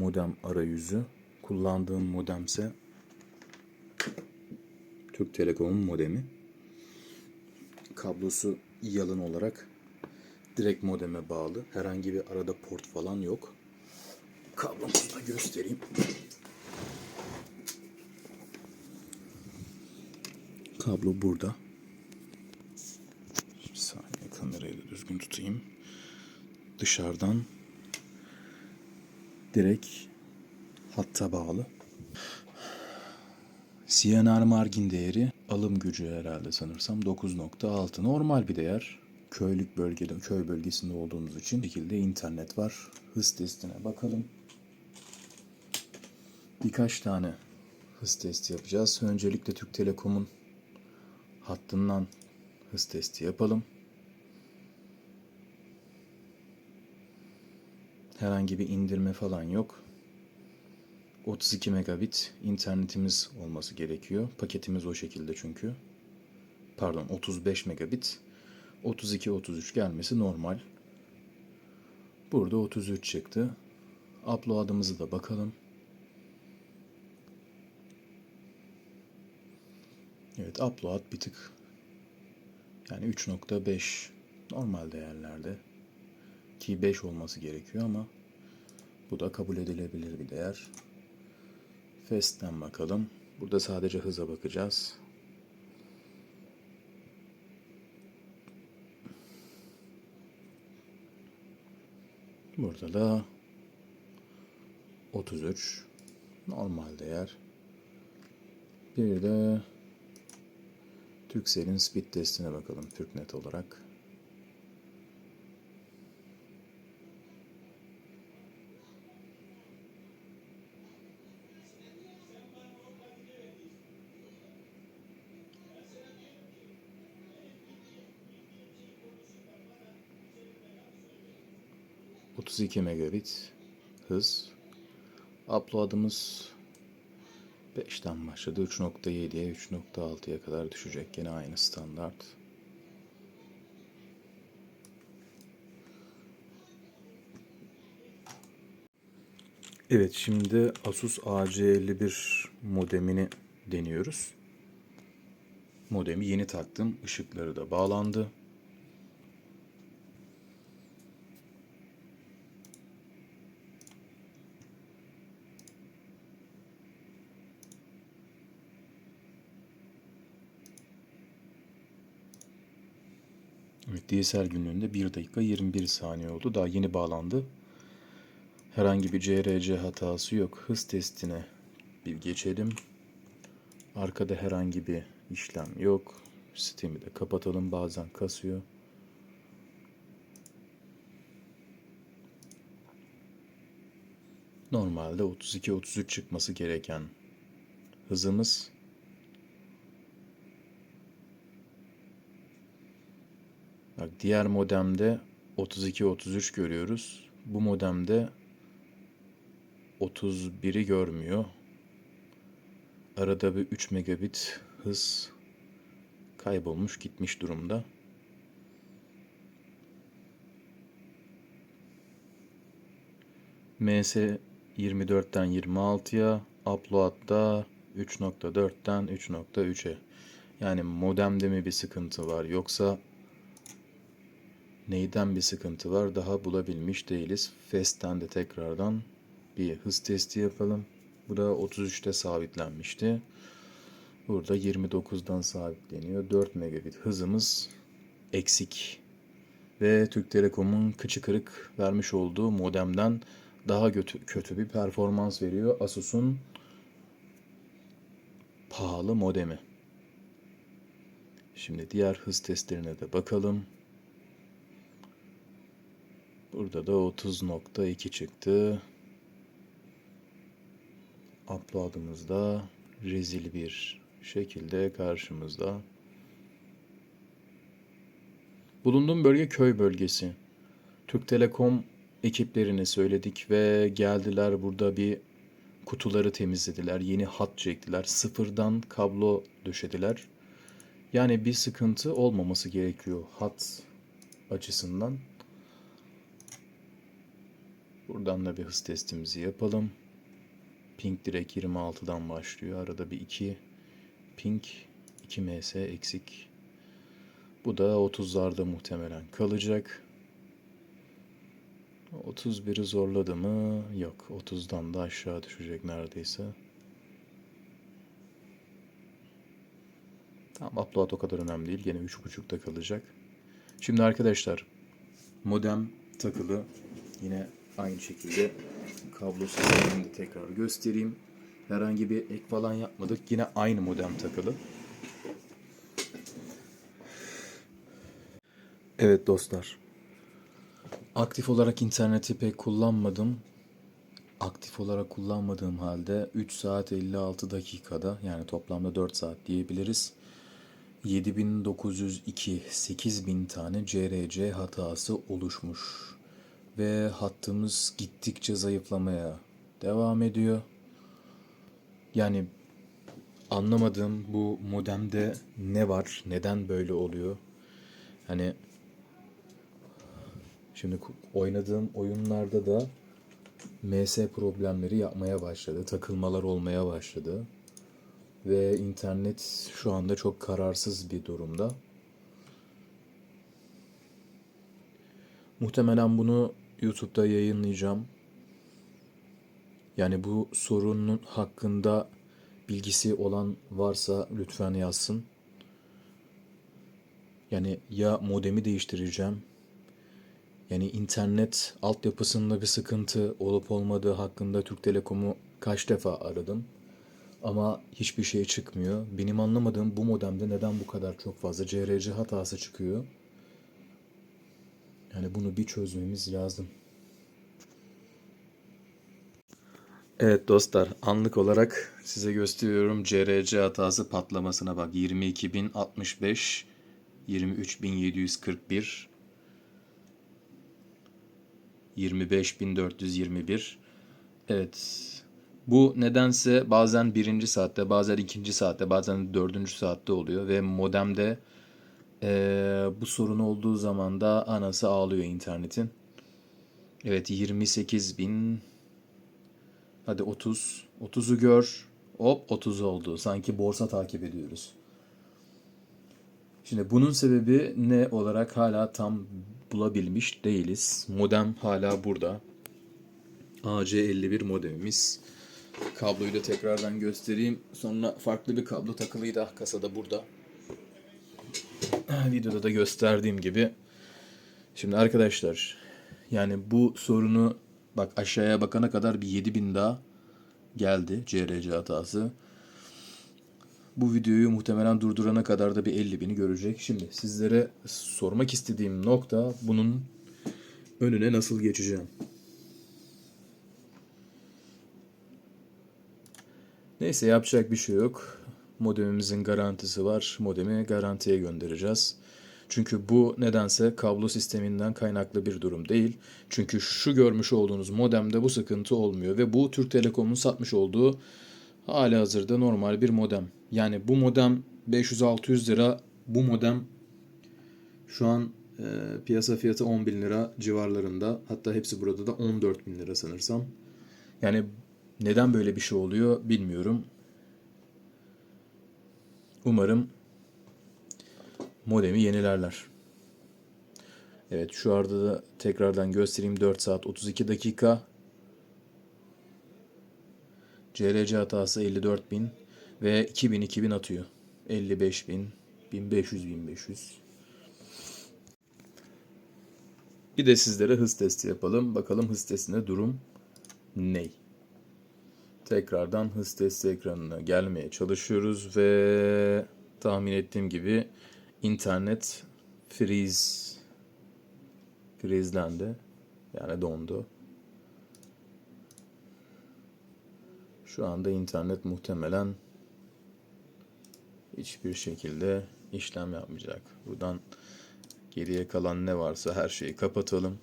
modem arayüzü. Kullandığım modemse Türk Telekom'un modemi. Kablosu yalın olarak direkt modeme bağlı. Herhangi bir arada port falan yok. Kablomuzu da göstereyim. Kablo burada. Bir saniye kamerayı da düzgün tutayım. Dışarıdan direkt hatta bağlı. CNR margin değeri alım gücü herhalde sanırsam 9.6 normal bir değer. Köylük bölgede, köy bölgesinde olduğumuz için şekilde internet var. Hız testine bakalım. Birkaç tane hız testi yapacağız. Öncelikle Türk Telekom'un hattından hız testi yapalım. Herhangi bir indirme falan yok. 32 megabit internetimiz olması gerekiyor. Paketimiz o şekilde çünkü. Pardon 35 megabit. 32-33 gelmesi normal. Burada 33 çıktı. Upload'ımızı da bakalım. Evet upload bir tık yani 3.5 normal değerlerde ki 5 olması gerekiyor ama bu da kabul edilebilir bir değer. Fast'ten bakalım. Burada sadece hıza bakacağız. Burada da 33 normal değer. Bir de Turkcell'in speed testine bakalım TürkNet olarak. ...32 megabit hız. Upload'ımız 5'ten başladı. 3.7'ye 3.6'ya kadar düşecek. Yine aynı standart. Evet şimdi Asus AC51 modemini deniyoruz. Modemi yeni taktım. Işıkları da bağlandı. Evet, DSL günlüğünde 1 dakika 21 saniye oldu. Daha yeni bağlandı. Herhangi bir CRC hatası yok. Hız testine bir geçelim. Arkada herhangi bir işlem yok. Sistemi de kapatalım. Bazen kasıyor. Normalde 32-33 çıkması gereken hızımız Bak diğer modemde 32-33 görüyoruz. Bu modemde 31'i görmüyor. Arada bir 3 megabit hız kaybolmuş gitmiş durumda. MS 24'ten 26'ya, upload'da 3.4'ten 3.3'e. Yani modemde mi bir sıkıntı var yoksa neyden bir sıkıntı var daha bulabilmiş değiliz. Fast'ten de tekrardan bir hız testi yapalım. Bu da 33'te sabitlenmişti. Burada 29'dan sabitleniyor. 4 megabit hızımız eksik. Ve Türk Telekom'un kıçı kırık vermiş olduğu modemden daha kötü, kötü bir performans veriyor. Asus'un pahalı modemi. Şimdi diğer hız testlerine de bakalım. Burada da 30.2 çıktı. Upload'ımız da rezil bir şekilde karşımızda. Bulunduğum bölge köy bölgesi. Türk Telekom ekiplerine söyledik ve geldiler burada bir kutuları temizlediler. Yeni hat çektiler. Sıfırdan kablo döşediler. Yani bir sıkıntı olmaması gerekiyor hat açısından. Buradan da bir hız testimizi yapalım. Ping direkt 26'dan başlıyor. Arada bir 2 ping 2 ms eksik. Bu da 30'larda muhtemelen kalacak. 31'i zorladı mı? Yok. 30'dan da aşağı düşecek neredeyse. Tamam upload o kadar önemli değil. Gene 3.5'da kalacak. Şimdi arkadaşlar modem takılı. Yine aynı şekilde kablo sistemini de tekrar göstereyim. Herhangi bir ek falan yapmadık. Yine aynı modem takılı. Evet dostlar. Aktif olarak interneti pek kullanmadım. Aktif olarak kullanmadığım halde 3 saat 56 dakikada yani toplamda 4 saat diyebiliriz. 7902 8000 tane CRC hatası oluşmuş. Ve hattımız gittikçe zayıflamaya devam ediyor. Yani anlamadığım bu modemde ne var? Neden böyle oluyor? Hani Şimdi oynadığım oyunlarda da MS problemleri yapmaya başladı. Takılmalar olmaya başladı. Ve internet şu anda çok kararsız bir durumda. Muhtemelen bunu YouTube'da yayınlayacağım. Yani bu sorunun hakkında bilgisi olan varsa lütfen yazsın. Yani ya modemi değiştireceğim yani internet altyapısında bir sıkıntı olup olmadığı hakkında Türk Telekom'u kaç defa aradım. Ama hiçbir şey çıkmıyor. Benim anlamadığım bu modemde neden bu kadar çok fazla CRC hatası çıkıyor. Yani bunu bir çözmemiz lazım. Evet dostlar anlık olarak size gösteriyorum CRC hatası patlamasına bak 22.065 23.741 25421. Evet. Bu nedense bazen birinci saatte, bazen ikinci saatte, bazen dördüncü saatte oluyor ve modemde ee, bu sorun olduğu zaman da anası ağlıyor internetin. Evet 28 bin. Hadi 30. 30'u gör. Hop 30 oldu. Sanki borsa takip ediyoruz. Şimdi bunun sebebi ne olarak hala tam bulabilmiş değiliz. Modem hala burada. AC51 modemimiz. Kabloyu da tekrardan göstereyim. Sonra farklı bir kablo takılıydı kasada burada. Videoda da gösterdiğim gibi. Şimdi arkadaşlar yani bu sorunu bak aşağıya bakana kadar bir 7000 daha geldi CRC hatası. Bu videoyu muhtemelen durdurana kadar da bir 50 bini görecek. Şimdi sizlere sormak istediğim nokta bunun önüne nasıl geçeceğim? Neyse yapacak bir şey yok. Modemimizin garantisi var. Modemi garantiye göndereceğiz. Çünkü bu nedense kablo sisteminden kaynaklı bir durum değil. Çünkü şu görmüş olduğunuz modemde bu sıkıntı olmuyor ve bu Türk Telekom'un satmış olduğu hali hazırda normal bir modem. Yani bu modem 500-600 lira. Bu modem şu an e, piyasa fiyatı 10 bin lira civarlarında. Hatta hepsi burada da 14 bin lira sanırsam. Yani neden böyle bir şey oluyor bilmiyorum. Umarım modemi yenilerler. Evet şu arada da tekrardan göstereyim 4 saat 32 dakika. CRC hatası 54.000 ve 2000 2000 atıyor. 55.000 1500 1500. Bir de sizlere hız testi yapalım. Bakalım hız testinde durum ne? Tekrardan hız testi ekranına gelmeye çalışıyoruz ve tahmin ettiğim gibi internet freeze freezelendi. Yani dondu. Şu anda internet muhtemelen hiçbir şekilde işlem yapmayacak. Buradan geriye kalan ne varsa her şeyi kapatalım.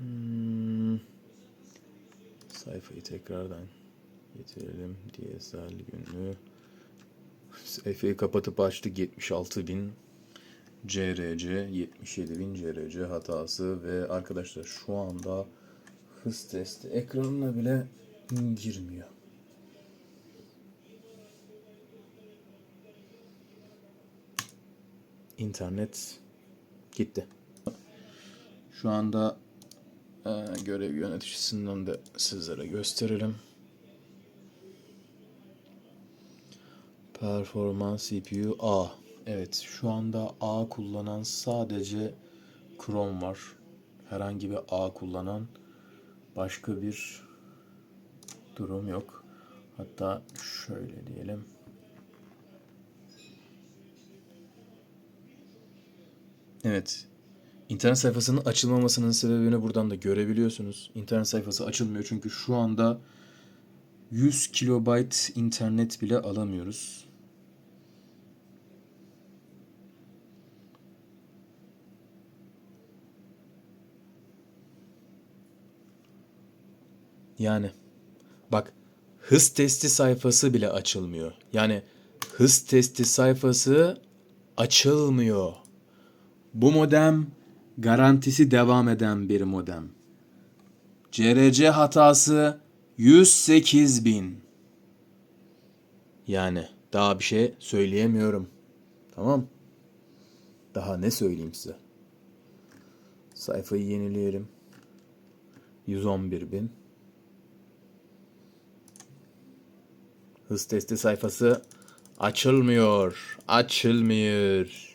Hmm. Sayfayı tekrardan getirelim. DSL günlüğü. Sayfayı kapatıp açtık 76 bin. CRC 77.000 CRC hatası ve arkadaşlar şu anda hız testi ekranına bile girmiyor. İnternet gitti. Şu anda görev yöneticisinden de sizlere gösterelim. Performans CPU A. Evet, şu anda A kullanan sadece Chrome var. Herhangi bir A kullanan başka bir durum yok. Hatta şöyle diyelim. Evet. İnternet sayfasının açılmamasının sebebini buradan da görebiliyorsunuz. İnternet sayfası açılmıyor çünkü şu anda 100 kilobayt internet bile alamıyoruz. Yani bak hız testi sayfası bile açılmıyor. Yani hız testi sayfası açılmıyor. Bu modem garantisi devam eden bir modem. CRC hatası 108 bin. Yani daha bir şey söyleyemiyorum. Tamam. Daha ne söyleyeyim size? Sayfayı yenileyelim. 111 bin. Hız testi sayfası açılmıyor. Açılmıyor.